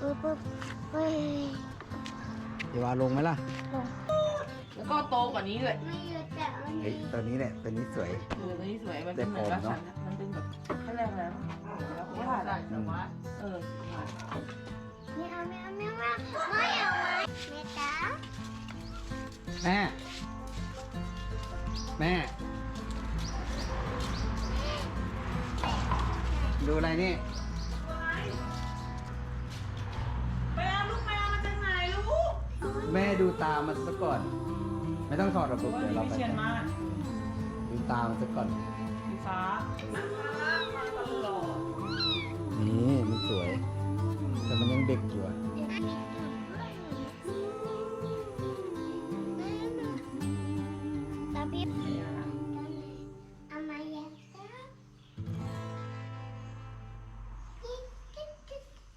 ปึ๊บปึ๊บเฮ้ยเดี๋ยววาลงไหมล่ะลงแล้วก็โตกว่านี้เลยไม่หยุดแต่อันเฮ้ยนี้ตัวนี้แหละตัวนี้สวย เออตัวนี้สวย มันเป็นเหมือนแต่ว่าผมเนสัอะนมันเป็นแบบแค่แรกแล้วแล้วก็ผ่านได้อืมเออไม่เอาไม่เอาไม่เอาไม่เอาไม่เอาไม่เมตาแม่ แม่ ดูอะไรนี่ แม่ดูตามันซะก่อน ไม่ต้องถอดระบบเดี๋ยวเราไปเชียนมากดูตามันซะก่อน สีฟ้านี่มันสวย แต่มันยังเด็กอยู่อะแต่พี่